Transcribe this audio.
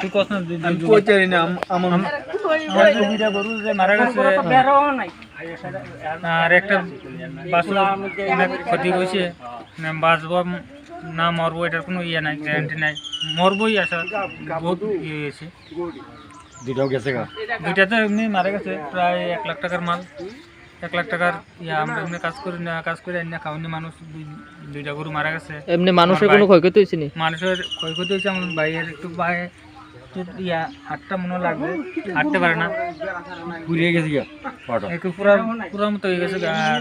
তুই কস আমি পৌঁছাই না আমার আমার গরু যে মারা গেছে আর একটা বাসু অনেক ক্ষতি হয়েছে বাঁচব না মরবো এটার কোনো ইয়ে নাই গ্যারান্টি নাই। মরবই আসা বহুত ইয়ে হয়েছে। গেছে দুইটা তো এমনি মারা গেছে প্রায় এক লাখ টাকার মাল। এক লাখ টাকার ইয়া আমরা এমনি কাজ করি না কাজ করে এমনি খাওয়ানি মানুষ দুইটা গরু মারা গেছে। এমনি মানুষের কোনো ক্ষয়ক্ষতি হয়েছে মানুষের ক্ষয়ক্ষতি হয়েছে আমার ভাইয়ের একটু পায়ে একটু ইয়া হাতটা মনে লাগবে। হাঁটতে পারে না? পুড়িয়ে গেছে পুরা পুরা মতো হয়ে গেছে আর